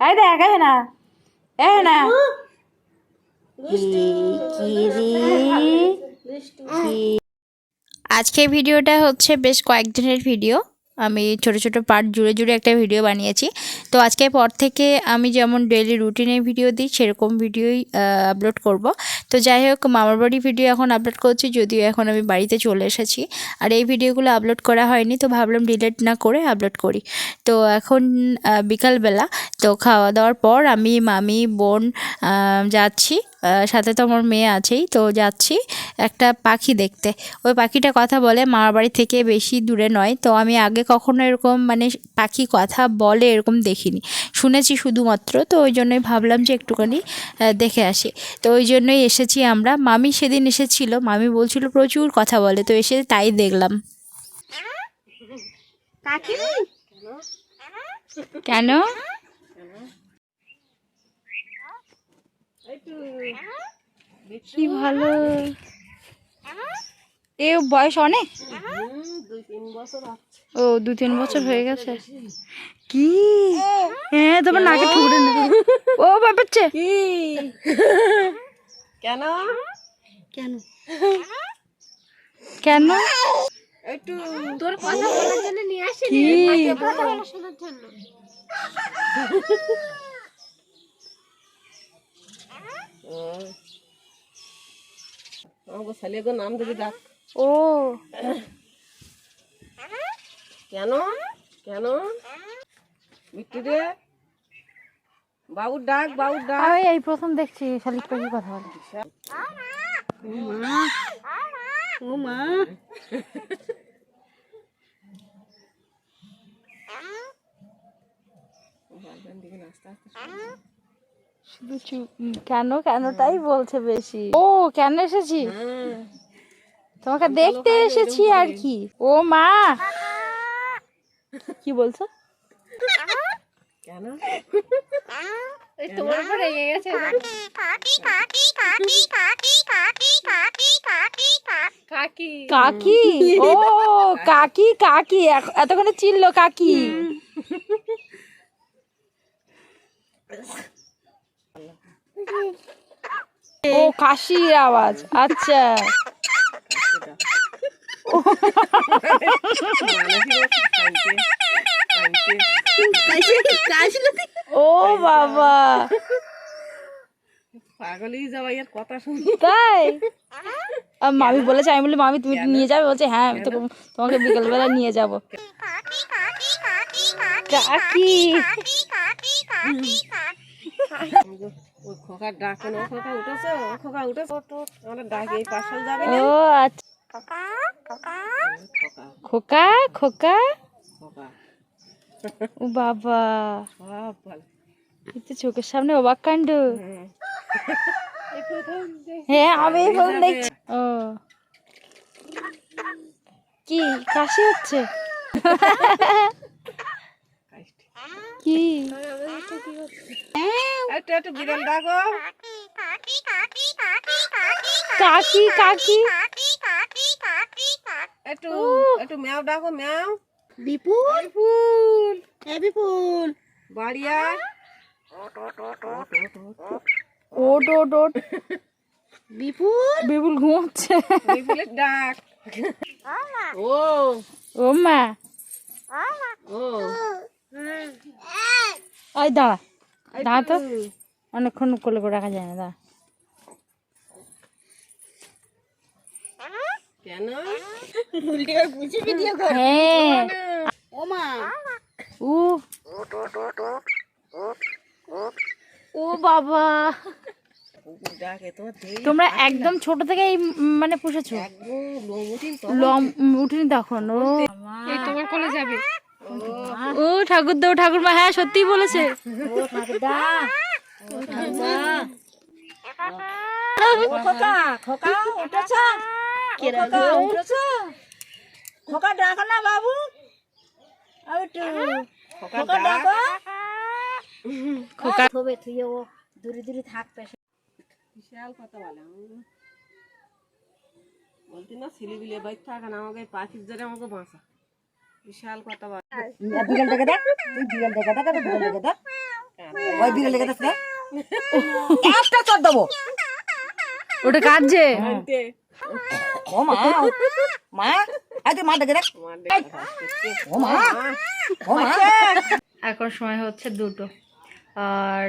এই দেখ এই না। এই না। আজকের ভিডিওটা হচ্ছে বেশ কয়েকদিনের ভিডিও। আমি ছোট ছোট পার্ট জুড়ে জুড়ে একটা ভিডিও বানিয়েছি। তো আজকের পর থেকে আমি যেমন ডেলি রুটিনের ভিডিও দিই, সেরকম ভিডিওই আপলোড করব। তো যাই হোক, মামার বাড়ি ভিডিও এখন আপলোড করছি, যদিও এখন আমি বাড়িতে চলে এসেছি। আর এই ভিডিওগুলো আপলোড করা হয়নি, তো ভাবলাম ডিলিট না করে আপলোড করি। তো এখন বিকালবেলা, তো খাওয়া দাওয়ার পর আমি মামি, বোন যাচ্ছি। সাথে তো আমার মেয়ে আছেই তো যাচ্ছি একটা পাখি দেখতে। ওই পাখিটা কথা বলে মামার বাড়ি থেকে বেশি দূরে নয় তো আমি আগে কখনো এরকম মানে পাখি কথা বলে এরকম দেখিনি। শুনেছি শুধুমাত্র তো ওই জন্যই ভাবলাম যে একটুখানি দেখে আসি। তো ওই জন্যই এসেছি আমরা। মামি সেদিন এসেছিল মামি বলছিল প্রচুর কথা বলে তো এসে তাই দেখলাম। কেন? কি ভালো। এ বয়স অনেক? ও দু তিন বছর হয়ে গেছে। কি? হ্যাঁ তোমার নাকে ঠুকরে নেবে ও বাবাচ্ছে কেন? কেন? কেন? একটু তোর কথা বলার জন্য নিয়ে আসি কি? কথা বলা শোনার জন্য। আমাকে ছেলে নাম ধরে ডাক ও কেন কেন মিট্টু রে বাবুর ডাক বাবুর ডাক আমি এই প্রথম দেখছি শালিক পাখি কথা বলে ও মা শুধু চুপ কেন কেনটাই বলছে বেশি। ও কেন এসেছি? হ্যাঁ। তোমাকে দেখতে এসেছি আর কি। ও মা! কি বলছো? কেন? তোমার উপর রেগে গেছে কাকি। কাকি? ও কাকি কাকি। এখ- এতক্ষণে চিল্লো কাকি। ও কাশির আওয়াজ আচ্ছা ও বাবা পাগলই কথা শুনি তাই আর মামি বলেছে আমি বলি মামি তুমি নিয়ে যাবে বলছে হ্যাঁ আমি তো তোমাকে বিকেলবেলা নিয়ে যাব কাকি ওই ডাক খোকা উঠেছে ও খোকা উঠেছে। ওঠ, ওঠ। আমরা ডাকি এই পাশাল যাবে ও আচ্ছা। খোকা খোকা। খোকা। খোকা ও বাবা। সব এই তো চোখের সামনে অবাক কাণ্ড। হ্যাঁ। হ্যাঁ আমি প্রথম দেখছি। ও। কি কাশি হচ্ছে? কি? একটু একটু বিড়াল ডাকো কাকি কাকি। একটু একটু ম্যাও ডাকো ম্যাও। বিপুল? ফুল এ বিপুল। বাড়িয়া। ওট ওট ওট। বিপুল? বিপুল ঘুমোচ্ছে। ফুলের ডাক। ও। ও মা। ও। ওই দাঁড়া। দাঁড়া তো। অনেকক্ষণ কোলে করে রাখা যায় না দাঁড়া। কেন? হ্যাঁ। ও বাবা। তোমার একদম ছোট থেকেই উম, মানে পুষেছো। লম উঠিনি তখন। ও তোমার কোলে যাবে। ও ঠাকুর দাও, ঠাকুর মা হ্যাঁ সত্যিই বলেছে। খোকা। খোকা না বাবু একটু ও বিশাল কথা বলে বাইক থাকে, না আমাকে পাখির জন্য আমাকে বাঁচা। বিশাল কথা বলে। বিড়াল দেখে দেখ তুই বিড়াল দেখে দেখ বিড়াল দেখে দেখ ওই বিড়াল লেগে যাচ্ছে একটা চর দেবো। ওটা কাটছে ও মা মা আই মা দেখে দেখ ও মা ও মা। এখন সময় হচ্ছে দুটো। আর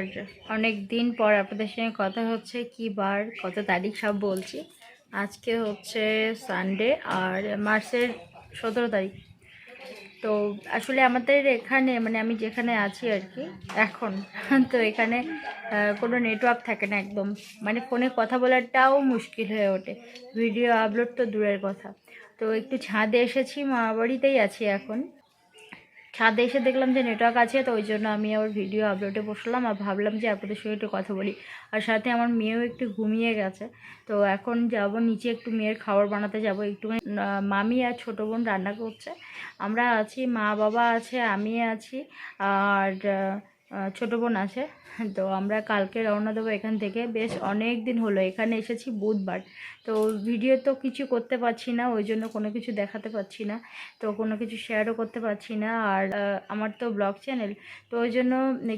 অনেক দিন পর আপনাদের সঙ্গে কথা হচ্ছে কি বার কত তারিখ সব বলছি। আজকে হচ্ছে সানডে আর মার্চের সতেরো তারিখ। তো আসলে আমাদের এখানে মানে আমি যেখানে আছি আর কি, এখন, তো এখানে কোনো নেটওয়ার্ক থাকে না একদম। মানে ফোনে কথা বলাটাও মুশকিল হয়ে ওঠে। ভিডিও আপলোড তো দূরের কথা। তো একটু ছাদে এসেছি, মা বাড়িতেই আছি এখন। ছাদে এসে দেখলাম যে নেটওয়ার্ক আছে, তো ওই জন্য আমি আবার ভিডিও আপলোডে বসলাম আর ভাবলাম যে আপনাদের সঙ্গে একটু কথা বলি। আর সাথে আমার মেয়েও একটু ঘুমিয়ে গেছে, তো এখন যাব নিচে একটু মেয়ের খাবার বানাতে যাব। একটু মামি আর ছোটো বোন রান্না করছে। আমরা আছি, মা বাবা আছে আমি আছি, আর ছোটো বোন আছে। তো আমরা কালকে রওনা দেবো এখান থেকে। বেশ অনেক দিন হলো, এখানে এসেছি বুধবার। তো ভিডিও তো কিছু করতে পারছি না, ওই জন্য কোনো কিছু দেখাতে পারছি না। তো কোনো কিছু শেয়ারও করতে পারছি না। আর আমার তো ব্লগ চ্যানেল তো ওই জন্য,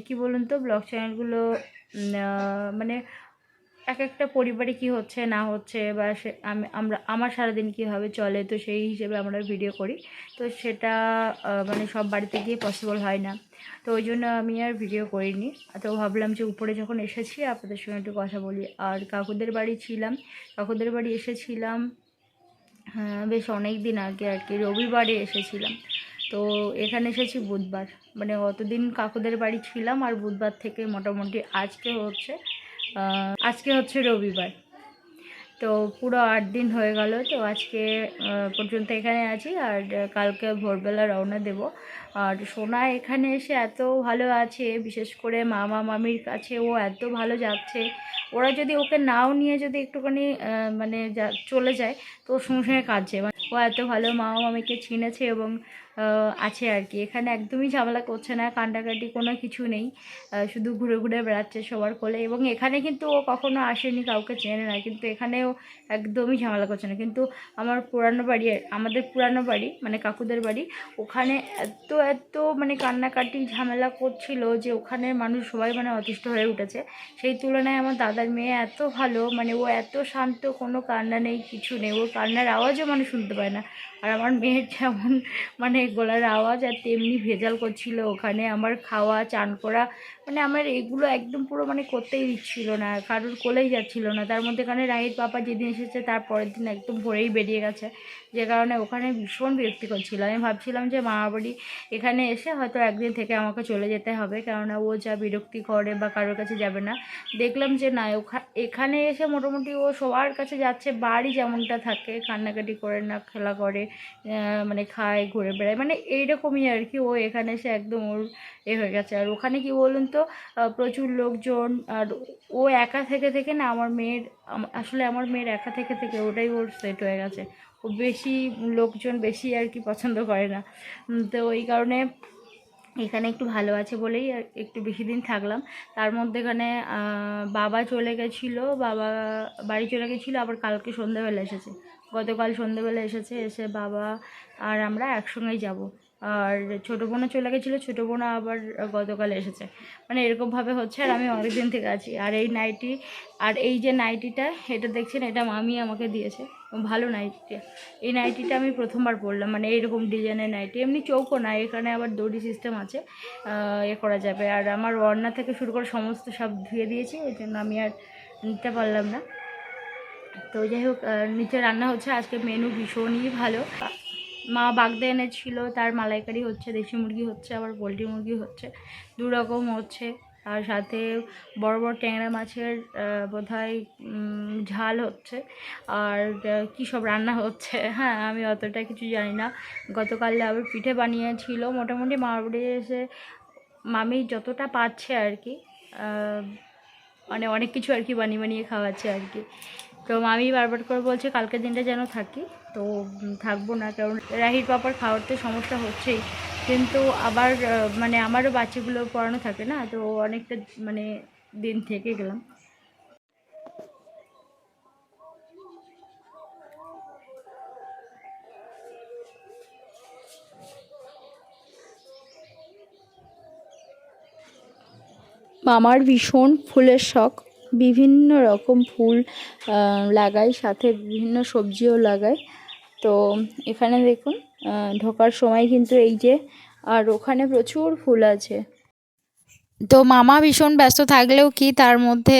কী বলুন তো ব্লগ চ্যানেলগুলো মানে এক একটা পরিবারে কি হচ্ছে, না হচ্ছে বা সে, আমি, আমরা, আমার সারাদিন কীভাবে চলে, তো সেই হিসেবে আমরা ভিডিও করি। তো সেটা মানে সব বাড়িতে গিয়ে পসিবল হয় না। তো ওই জন্য আমি আর ভিডিও করিনি। তো ভাবলাম যে উপরে যখন এসেছি, আপনাদের সঙ্গে একটু কথা বলি। আর কাকুদের বাড়ি ছিলাম, কাকুদের বাড়ি এসেছিলাম বেশ অনেক দিন আগে আর কি, রবিবারে এসেছিলাম। তো এখানে এসেছি বুধবার। মানে অতদিন কাকুদের বাড়ি ছিলাম আর বুধবার থেকে মোটামুটি আজকে হচ্ছে। আজকে হচ্ছে রবিবার। তো পুরো আট দিন হয়ে গেল, তো আজকে পর্যন্ত এখানে আছি আর কালকে ভোরবেলা রওনা দেব। আর সোনা এখানে এসে এত ভালো আছে, বিশেষ করে মামা মামির কাছে ও এত ভালো যাচ্ছে। ওরা যদি ওকে নাও নিয়ে যদি একটুখানি মানে চলে যায়, তো সঙ্গে সঙ্গে কাঁদছে। ও এত ভালো মামা মামিকে চিনেছে এবং আছে আর কি। এখানে একদমই ঝামেলা করছে না কান্ডাকাটি কোনো কিছু নেই। শুধু ঘুরে ঘুরে বেড়াচ্ছে সবার কোলে এবং এখানে কিন্তু ও কখনো আসেনি, কাউকে চেনে না। কিন্তু এখানেও একদমই ঝামেলা করছে না। কিন্তু আমার পুরানো বাড়ি, আমাদের পুরানো বাড়ি মানে কাকুদের বাড়ি, ওখানে এত এত মানে কান্নাকাটি, ঝামেলা করছিল যে ওখানে মানুষ সবাই মানে অতিষ্ঠ হয়ে উঠেছে। সেই তুলনায় আমার দাদার মেয়ে এত ভালো মানে ও এত শান্ত, কোনো কান্না নেই, কিছু নেই। ওর কান্নার আওয়াজও মানে শুনতে পায় না। আর আমার মেয়ের যেমন মানে গলার আওয়াজ আর তেমনি ভেজাল করছিল ওখানে। আমার খাওয়া চান করা মানে আমার এগুলো একদম পুরো মানে করতেই দিচ্ছিল না, কারোর কোলেই যাচ্ছিল না। তার মধ্যে এখানে রাহির পাপা যেদিন এসেছে, তার পরের দিন একদম ভোরেই বেরিয়ে গেছে। যে কারণে ওখানে ভীষণ বিরক্তিকর ছিল। আমি ভাবছিলাম যে মামা বাড়ি এখানে এসে হয়তো একদিন থেকে আমাকে চলে যেতে হবে, কেননা ও যা বিরক্তি করে বা কারোর কাছে যাবে না। দেখলাম যে না এখানে এসে মোটামুটি ও সবার কাছে যাচ্ছে, বাড়ি যেমনটা থাকে, কান্নাকাটি করে না, খেলা করে মানে খায়, ঘুরে বেড়ায় মানে এইরকমই আর কি ও এখানে এসে একদম ওর এ হয়ে গেছে। আর ওখানে কি বলুন তো প্রচুর লোকজন, আর ও একা থেকে থেকে না, আমার মেয়ের আসলে আমার মেয়ের একা থেকে থেকে ওটাই ওর সেট হয়ে গেছে। ও বেশি লোকজন বেশি আর কি পছন্দ করে না। তো ওই কারণে এখানে একটু ভালো আছে বলেই একটু বেশি দিন থাকলাম। তার মধ্যে এখানে বাবা চলে গেছিল, বাবা বাড়ি চলে গেছিল, আবার কালকে সন্ধ্যাবেলা এসেছে। গতকাল সন্ধ্যাবেলা এসেছে, এসে বাবা আর আমরা একসঙ্গেই যাব। আর ছোটো বোনও চলে গেছিল, ছোটো বোনও আবার গতকাল এসেছে। মানে এরকমভাবে হচ্ছে আর আমি অনেক দিন থেকে আছি। আর এই নাইটি, আর এই যে নাইটিটা, এটা দেখছেন, এটা মামি আমাকে দিয়েছে। ভালো নাইটিটা এই নাইটিটা আমি প্রথমবার পরলাম মানে এইরকম ডিজাইনের নাইটি। এমনি চৌকো না, এখানে আবার দড়ি সিস্টেম আছে এ করা যাবে। আর আমার ওড়না থেকে শুরু করে সমস্ত সব ধুয়ে দিয়েছি ওই জন্য আমি আর নিতে পারলাম না। তো যাই হোক নিচে রান্না হচ্ছে, আজকে মেনু ভীষণই ভালো। মা বাগদা এনেছিল, তার মালাইকারি হচ্ছে, দেশি মুরগি হচ্ছে, আবার পোলট্রি মুরগি হচ্ছে, দু রকম হচ্ছে। আর সাথে বড় বড় ট্যাংরা মাছের বোধহয় ঝাল হচ্ছে। আর কী সব রান্না হচ্ছে? হ্যাঁ আমি অতটা কিছু জানি না। গতকাল আবার পিঠে বানিয়েছিল। মোটামুটি মামার বাড়ি এসে মামি যতটা পাচ্ছে আর কি মানে অনেক কিছু আর কি বানিয়ে বানিয়ে খাওয়াচ্ছে আর কি। তো মামি বারবার করে বলছে, কালকের দিনটা যেন থাকি। তো থাকব না, কারণ রাহির পাপার খাওয়ার তো সমস্যা হচ্ছেই। কিন্তু আবার মানে আমারও বাচ্চাগুলো পড়ানো থাকে না, তো অনেকটা মানে দিন থেকে গেলাম। মামার ভীষণ ফুলের শখ। বিভিন্ন রকম ফুল লাগাই, সাথে বিভিন্ন সবজিও লাগাই। তো এখানে দেখুন ঢোকার সময় কিন্তু এই যে, আর ওখানে প্রচুর ফুল আছে। তো মামা ভীষণ ব্যস্ত থাকলেও কি তার মধ্যে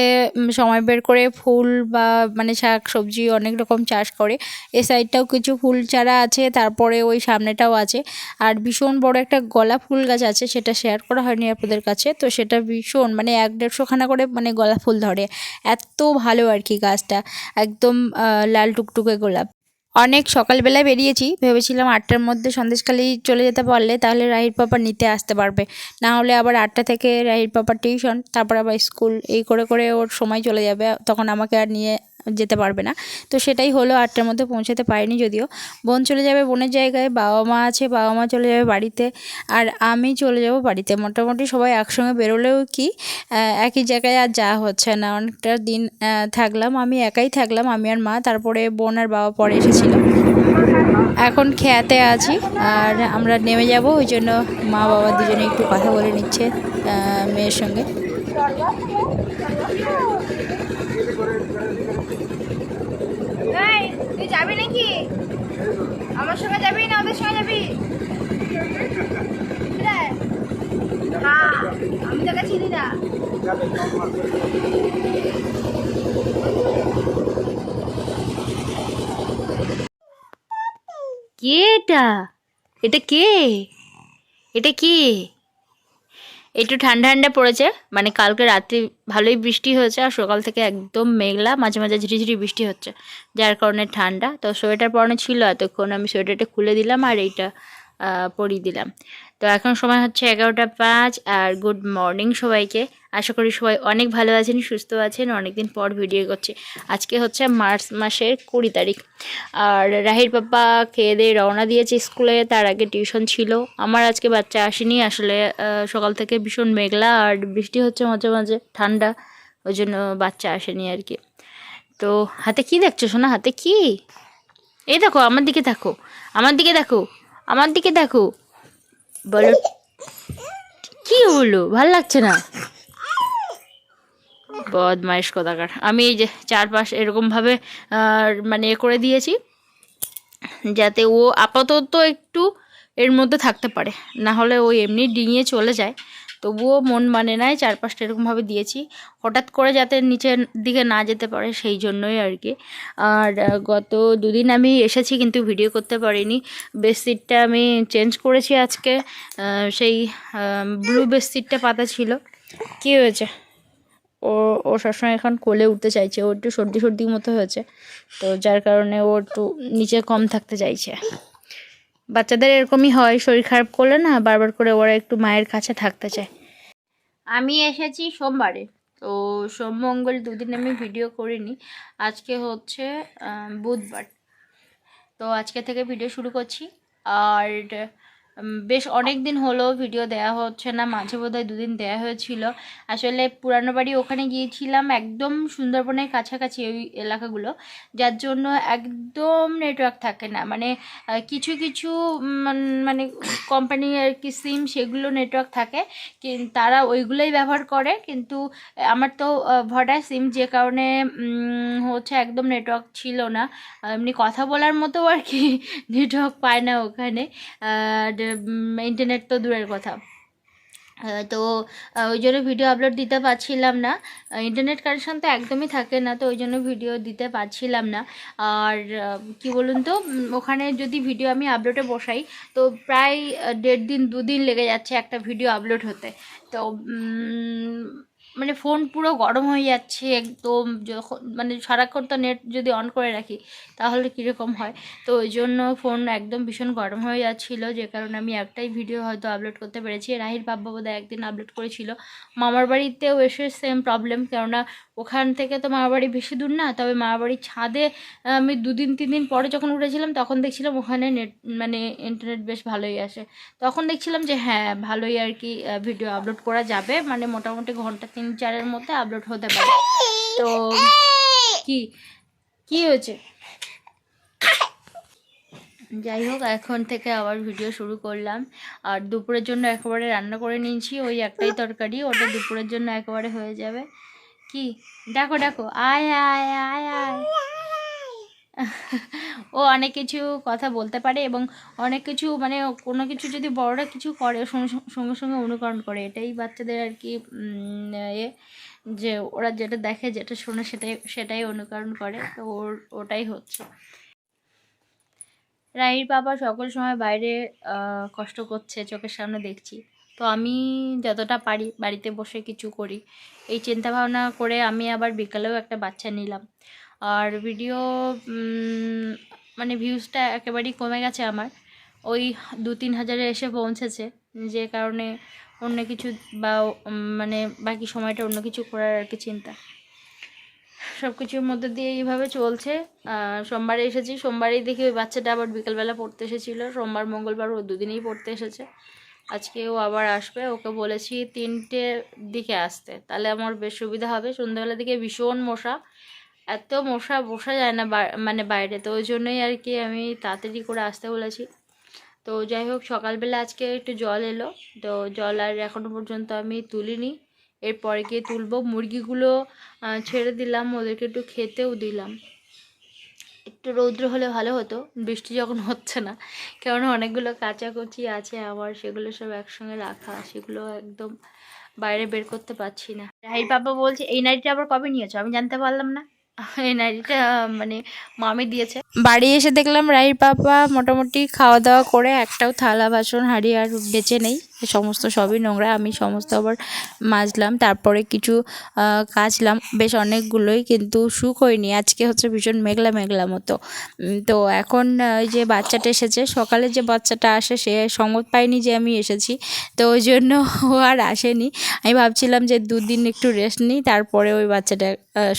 সময় বের করে ফুল বা মানে শাক সবজি অনেক রকম চাষ করে। এ সাইডটাও কিছু ফুল চারা আছে, তারপরে ওই সামনেটাও আছে। আর ভীষণ বড় একটা গলা ফুল গাছ আছে, সেটা শেয়ার করা হয়নি আপনাদের কাছে। তো সেটা ভীষণ মানে এক দেড়শোখানা করে মানে গলা ফুল ধরে। এত ভালো আর কি গাছটা, একদম লাল টুকটুকে গোলাপ। অনেক সকালবেলায় বেরিয়েছি। ভেবেছিলাম আটটার মধ্যে সন্দেশখালি চলে যেতে পারলে তাহলে রাহির পাপা নিতে আসতে পারবে। না হলে আবার আটটা থেকে রাহির পাপার টিউশন, তারপর আবার স্কুল, এই করে করে ওর সময় চলে যাবে। তখন আমাকে আর নিয়ে যেতে পারবে না। তো সেটাই হলো, আটটার মধ্যে পৌঁছাতে পারিনি যদিও। বোন চলে যাবে বোনের জায়গায়, বাবা মা আছে, বাবা মা চলে যাবে বাড়িতে, আর আমি চলে যাব বাড়িতে। মোটামুটি সবাই একসঙ্গে বেরোলেও কি একই জায়গায় আর যাওয়া হচ্ছে না। অনেকটা দিন থাকলাম, আমি একাই থাকলাম, আমি আর মা, তারপরে বোন আর বাবা পরে এসেছিল। এখন খেয়াতে আছি, আর আমরা নেমে যাব, ওই জন্য মা বাবা দুজনে একটু কথা বলে নিচ্ছে মেয়ের সঙ্গে তুই যাবি নাকি? আমার সঙ্গে যাবি না ওদের সঙ্গে যাবি? আমি তোকে চিনি না। কে এটা? এটা কে? এটা কি? একটু ঠান্ডা ঠান্ডা পড়েছে। মানে কালকে রাত্রি ভালোই বৃষ্টি হয়েছে আর সকাল থেকে একদম মেঘলা, মাঝে মাঝে ঝিরিঝিরি বৃষ্টি হচ্ছে। যার কারণে ঠান্ডা। তো সোয়েটার পরানো ছিল এতক্ষণ আমি সোয়েটারটা খুলে দিলাম আর এইটা পরিয়ে দিলাম। তো এখন সময় হচ্ছে এগারোটা পাঁচ আর গুড মর্নিং সবাইকে। আশা করি সবাই অনেক ভালো আছেন, সুস্থ আছেন, অনেকদিন পর ভিডিও করছে। আজকে হচ্ছে মার্চ মাসের কুড়ি তারিখ। আর রাহির পাপা খেয়ে দিয়ে রওনা দিয়েছে স্কুলে, তার আগে টিউশন ছিল। আমার আজকে বাচ্চা আসেনি, আসলে সকাল থেকে ভীষণ মেঘলা আর বৃষ্টি হচ্ছে মাঝে মাঝে, ঠান্ডা। ওই জন্য বাচ্চা আসেনি আর কি। তো হাতে কি দেখছ শোনা হাতে কি? এই দেখো, আমার দিকে দেখো, আমার দিকে দেখো, আমার দিকে দেখো। বলো। কি হলো? ভালো লাগছে না? বদমাইশ কোথাকার আমি এই যে চারপাশ এরকমভাবে মানে করে দিয়েছি, যাতে ও আপাতত একটু এর মধ্যে থাকতে পারে। না হলে ও এমনি ডিঙিয়ে চলে যায়। তবুও মন মানে নাই, চারপাশটা এরকমভাবে দিয়েছি। হঠাৎ করে যাতে নিচের দিকে না যেতে পারে সেই জন্যই আর কি। আর গত দুদিন আমি এসেছি কিন্তু ভিডিও করতে পারিনি। বেডশিটটা আমি চেঞ্জ করেছি আজকে। সেই ব্লু বেডশিটটা পাতা ছিল। কী হয়েছে? ও ও সবসময় এখন কোলে উঠতে চাইছে। ও একটু সর্দি সর্দির মতো হয়েছে। তো যার কারণে ও একটু নিচে কম থাকতে চাইছে। বাচ্চাদের এরকমই হয়, শরীর খারাপ করলে না বারবার করে ওরা একটু মায়ের কাছে থাকতে চায়। আমি এসেছি সোমবারে, তো সোম মঙ্গল দুদিন আমি ভিডিও করিনি। আজকে হচ্ছে বুধবার। তো আজকে থেকে ভিডিও শুরু করছি। আর বেশ অনেক দিন হলো ভিডিও দেওয়া হচ্ছে না, মাঝে বোধহয় দুদিন দেওয়া হয়েছিল। আসলে পুরানো বাড়ি ওখানে গিয়েছিলাম একদম সুন্দরবনের কাছাকাছি ওই এলাকাগুলো, যার জন্য একদম নেটওয়ার্ক থাকে না। মানে কিছু কিছু মানে কোম্পানি আর কি সিম সেগুলো নেটওয়ার্ক থাকে তারা ওইগুলোই ব্যবহার করে। কিন্তু আমার তো ভডা সিম যে কারণে হচ্ছে একদম নেটওয়ার্ক ছিল না। এমনি কথা বলার মতো আর কি নেটওয়ার্ক পায় না ওখানে। আর ইন্টারনেট তো দূরের কথা। তো ওই জন্য ভিডিও আপলোড দিতে পারছিলাম না। ইন্টারনেট কানেকশান তো একদমই থাকে না, তো ওই জন্য ভিডিও দিতে পারছিলাম না। আর কি বলুন তো ওখানে যদি ভিডিও আমি আপলোডে বসাই, তো প্রায় দেড় দিন, দুদিন লেগে যাচ্ছে একটা ভিডিও আপলোড হতে। তো মানে ফোন পুরো গরম হয়ে যাচ্ছে একদম যখন মানে সারাক্ষণ তো নেট যদি অন করে রাখি, তাহলে কীরকম হয়? তো ওই জন্য ফোন একদম ভীষণ গরম হয়ে যাচ্ছিল, যে কারণে আমি একটাই ভিডিও হয়তো আপলোড করতে পেরেছি। রাহির বাবা বোধহয় একদিন আপলোড করেছিল। মামার বাড়িতেও এসে সেম প্রবলেম কেননা ওখান থেকে তো মামার বাড়ি বেশি দূর না, তবে মামার বাড়ির ছাদে আমি দুদিন তিন দিন পরে যখন উঠেছিলাম, তখন দেখছিলাম ওখানে নেট মানে ইন্টারনেট বেশ ভালোই আসে। তখন দেখছিলাম যে হ্যাঁ ভালোই আর কি ভিডিও আপলোড করা যাবে মানে মোটামুটি ঘণ্টা তিন, চারের মধ্যে আপলোড হতে পারে। তো কি কি হয়েছে? যাই হোক, এখন থেকে আবার ভিডিও শুরু করলাম। আর দুপুরের জন্য একেবারে রান্না করে নিয়েছি, ওই একটাই তরকারি, ওটা দুপুরের জন্য একেবারে হয়ে যাবে। কি? দেখো দেখো। আয় আয় আয় আয়। ও অনেক কিছু কথা বলতে পারে এবং অনেক কিছু মানে কোনো কিছু যদি বড়রা কিছু করে সঙ্গে সঙ্গে সঙ্গে অনুকরণ করে। এটাই বাচ্চাদের আর কি এ যে ওরা যেটা দেখে যেটা শোনে সেটাই সেটাই অনুকরণ করে। তো ওর ওটাই হচ্ছে। রাহির বাবা সকল সময় বাইরে কষ্ট করছে চোখের সামনে দেখছি। তো আমি যতটা পারি বাড়িতে বসে কিছু করি। এই চিন্তা ভাবনা করে আমি আবার বিকালেও একটা বাচ্চা নিলাম। আর ভিডিও মানে ভিউজটা একেবারেই কমে গেছে আমার। ওই দু তিন হাজারে এসে পৌঁছেছে। যে কারণে অন্য কিছু বা মানে বাকি সময়টা অন্য কিছু করার আর কি চিন্তা। সব কিছুর মধ্যে দিয়ে এইভাবে চলছে। সোমবারে এসেছি। সোমবারেই দেখি ওই বাচ্চাটা আবার বিকালবেলা পড়তে এসেছিল। সোমবার, মঙ্গলবার ও দুদিনেই পড়তে এসেছে। আজকে ও আবার আসবে, ওকে বলেছি তিনটে দিকে আসতে। তাহলে আমার বেশ সুবিধা হবে। সন্ধ্যাবেলার দিকে ভীষণ মশা। এত মশা, বসা যায় না মানে বাইরে। তো ওই জন্যই আর কি আমি তাড়াতাড়ি করে আসতে বলেছি। তো যাই হোক, সকালবেলা আজকে একটু জল এলো। তো জল আর এখনও পর্যন্ত আমি তুলিনি। এরপরে গিয়ে তুলবো। মুরগিগুলো ছেড়ে দিলাম। ওদেরকে একটু খেতেও দিলাম। একটু রৌদ্র হলে ভালো হতো বৃষ্টি যখন হচ্ছে না। কেননা অনেকগুলো কাচাকুচি আছে আমার সেগুলো সব একসঙ্গে রাখা সেগুলো একদম বাইরে বের করতে পারছি না। রাহির বাবা বলছে এই নাইটিটা আবার কবে নিয়েছো? আমি জানতে পারলাম না। এই নাইটিটা মানে মামি দিয়েছে। বাড়ি এসে দেখলাম রাহির বাবা মোটামুটি খাওয়া দাওয়া করে একটাও থালা বাসন হাঁড়ি আর বেঁচে নেই। সমস্ত সবই নোংরা, আমি সমস্ত আবার মাজলাম, তারপরে কিছু কাচলাম, বেশ অনেকগুলোই কিন্তু শুক হয়নি, আজকে হচ্ছে ভীষণ মেঘলা মেঘলা মতো। তো এখন ওই যে বাচ্চাটা এসেছে, সকালে যে বাচ্চাটা আসে, সে সংবাদ পায়নি যে আমি এসেছি, তো ওই জন্য ও আর আসেনি। আমি ভাবছিলাম যে দুদিন একটু রেস্ট নিই, তারপরে ওই বাচ্চাটা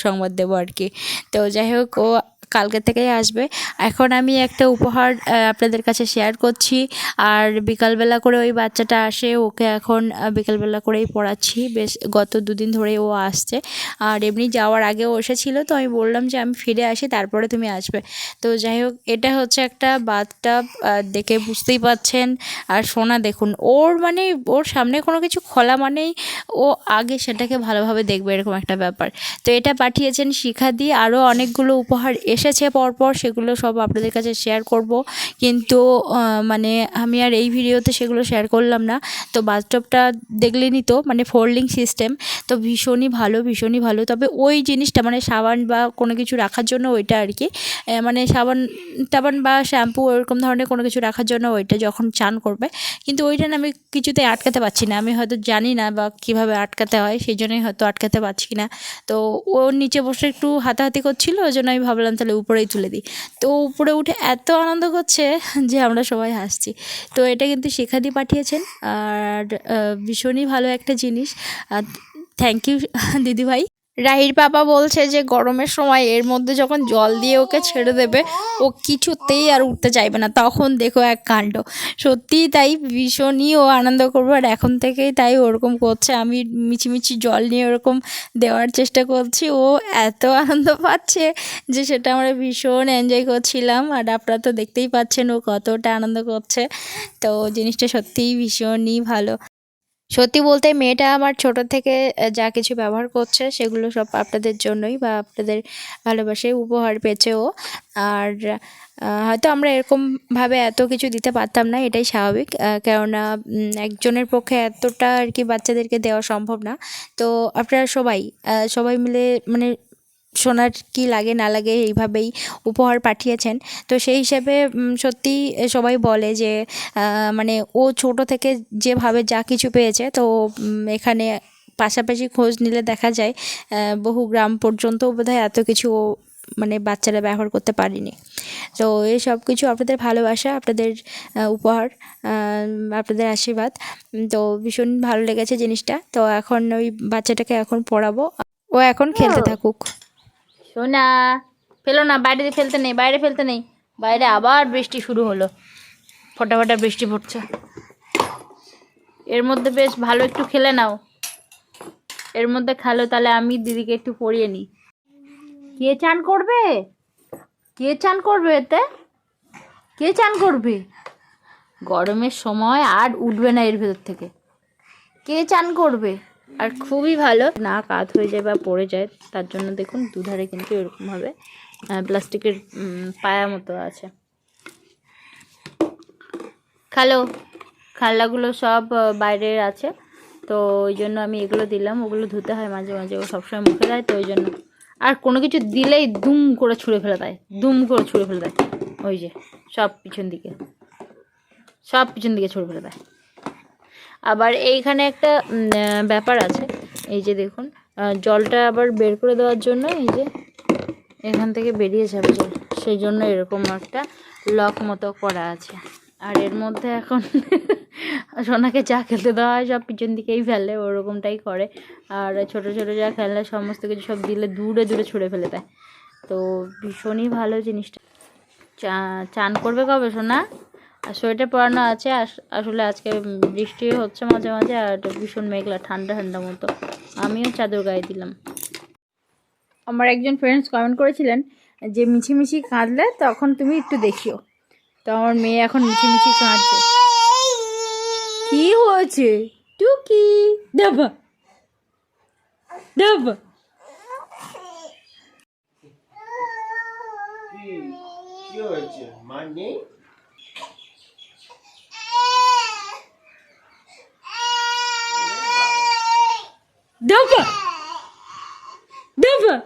সংবাদ দেবো আর কি। তো যাই হোক, ও কালকে থেকেই আসবে। এখন আমি একটা উপহার আপনাদের কাছে শেয়ার করছি। আর বিকালবেলা করে ওই বাচ্চাটা আসে, ওকে এখন বিকালবেলা করেই পড়াচ্ছি। বেশ, গত দুদিন ধরে ও আসছে। আর এমনি যাওয়ার আগে ও এসেছিল, তো আমি বললাম যে আমি ফিরে আসি, তারপরে তুমি আসবে। তো যাই হোক, এটা হচ্ছে একটা বাথটাব দেখে বুঝতেই পাচ্ছেন আর সোনা, দেখুন, ওর মানে ওর সামনে কোনো কিছু খোলা মানেই ও আগে সেটাকে ভালোভাবে দেখবে, এরকম একটা ব্যাপার। তো এটা পাঠিয়েছেন শিখা দিয়ে আরও অনেকগুলো উপহার এসেছে পরপর, সেগুলো সব আপনাদের কাছে শেয়ার করব। কিন্তু মানে আমি আর এই ভিডিওতে সেগুলো শেয়ার করলাম না। তো বাথটবটা দেখলেনই তো মানে ফোল্ডিং সিস্টেম তো ভীষণই ভালো ভীষণই ভালো। তবে ওই জিনিসটা মানে সাবান বা কোনো কিছু রাখার জন্য ওইটা আর কি মানে সাবান টাবান বা শ্যাম্পু ওরকম ধরনের কোনো কিছু রাখার জন্য ওইটা যখন চান করবে। কিন্তু ওইটা না আমি কিছুতে আটকাতে পারছি না। আমি হয়তো জানি না বা কীভাবে আটকাতে হয়, সেই জন্যই হয়তো আটকাতে পারছি না। তো ও নিচে বসে একটু হাতাহাতি করছিল, ওই জন্য আমি ভাবলাম তাহলে উপরেই তুলে দিই। তো উপরে উঠে এত আনন্দ করছে যে আমরা সবাই হাসছি। তো এটা কিন্তু শিখাদি পাঠিয়েছেন আর ভীষণই ভালো একটা জিনিস। থ্যাংক ইউ দিদিভাই। রাহির বাবা বলছে যে গরমের সময় এর মধ্যে যখন জল দিয়ে ওকে ছেড়ে দেবে, ও কিছুতেই আর উঠতে চাইবে না। তখন দেখো এক কাণ্ড। সত্যিই তাই ভীষণই ও আনন্দ করব। আর এখন থেকেই তাই ওরকম করছে। আমি মিছিমিছি জল নিয়ে ওরকম দেওয়ার চেষ্টা করছি। ও এত আনন্দ পাচ্ছে যে সেটা আমরা ভীষণ এনজয় করছিলাম। আর আপনারা তো দেখতেই পাচ্ছেন ও কতটা আনন্দ করছে। তো জিনিসটা সত্যিই ভীষণই ভালো। সত্যি বলতে মেয়েটা আমার ছোট থেকে যা কিছু ব্যবহার করছে সেগুলো সব আপনাদের জন্যই বা আপনাদের ভালোবাসে উপহার পেয়েছে ও আর হয়তো আমরা এরকমভাবে এত কিছু দিতে পারতাম না, এটাই স্বাভাবিক কেননা একজনের পক্ষে এতটা আর কি বাচ্চাদেরকে দেওয়া সম্ভব না। তো আপনারা সবাই সবাই মিলে মানে সোনার কি লাগে না লাগে এইভাবেই উপহার পাঠিয়েছেন। তো সেই হিসেবে সত্যি সবাই বলে যে মানে ও ছোট থেকে যেভাবে যা কিছু পেয়েছে তো এখানে পাশাপাশি খোঁজ নিলে দেখা যায় বহু গ্রাম পর্যন্ত বোধহয় এত কিছু ও মানে বাচ্চারা ব্যবহার করতে পারিনি। তো এই সব কিছু আপনাদের ভালোবাসা আপনাদের উপহার আপনাদের আশীর্বাদ। তো ভীষণ ভালো লেগেছে জিনিসটা। তো এখন ওই বাচ্চাটাকে এখন পড়াবো। ও এখন খেলতে থাকুক। সোনা, ফেলো না, বাইরে ফেলতে নেই, বাইরে ফেলতে নেই। বাইরে আবার বৃষ্টি শুরু হলো। ফোটা ফোটা বৃষ্টি পড়ছে। এর মধ্যে বেশ ভালো একটু খেলে নাও। এর মধ্যে খেলো, তাহলে আমি দিদিকে একটু পরিয়ে নিই। কে চান করবে? কে চান করবে এতে? কে চান করবে? গরমের সময় আর উঠবে না এর ভেতর থেকে। কে চান করবে? আর খুবই ভালো। না কাত হয়ে যায় বা পড়ে যায় তার জন্য দেখুন দুধারে কিন্তু এরকমভাবে প্লাস্টিকের পায়া মতো আছে। খালো খাল্লাগুলো সব আহ, বাইরের আছে। তো ওই জন্য আমি এগুলো দিলাম ওগুলো ধুতে হয় মাঝে মাঝে ও সবসময় মুখে দেয় তো ওই জন্য। আর কোনো কিছু দিলেই দুম করে ছুঁড়ে ফেলে দেয় দুম করে ছুঁড়ে ফেলে দেয়। ওই যে সব পিছন দিকে সব পিছন দিকে ছুঁড়ে ফেলে দেয়। আবার এইখানে একটা ব্যাপার আছে। এই যে দেখুন জলটা আবার বের করে দেওয়ার জন্য এই যে এখান থেকে বেরিয়ে যাবে জল। সেই জন্য এরকম একটা লক মতো করা আছে। আর এর মধ্যে এখন সোনাকে যা খেলতে দেওয়া হয় সব পিছন দিকেই ফেলে, ওরকমটাই করে। আর ছোট ছোট যা খেলনা সমস্ত কিছু সব দিলে দূরে দূরে ছুঁড়ে ফেলে দেয়। তো ভীষণই ভালো জিনিসটা। চান করবে কবে সোনা? আর সোয়েটার পরানো আছে আস- আসলে আজকে বৃষ্টি হচ্ছে মাঝে মাঝে আর ভীষণ মেঘলা ঠান্ডা ঠান্ডা মতো। আমিও চাদর গায়ে দিলাম। আমার একজন ফ্রেন্ডস কমেন্ট করেছিলেন যে মিছিমিছি কাঁদলে তখন তুমি একটু দেখিও। তো আমার মেয়ে এখন মিছিমিছি কাঁদছে। কি হয়েছে? টুকি ডাবা ডাবা কি হয়েছে? মা নেই? Dampa! Dampa!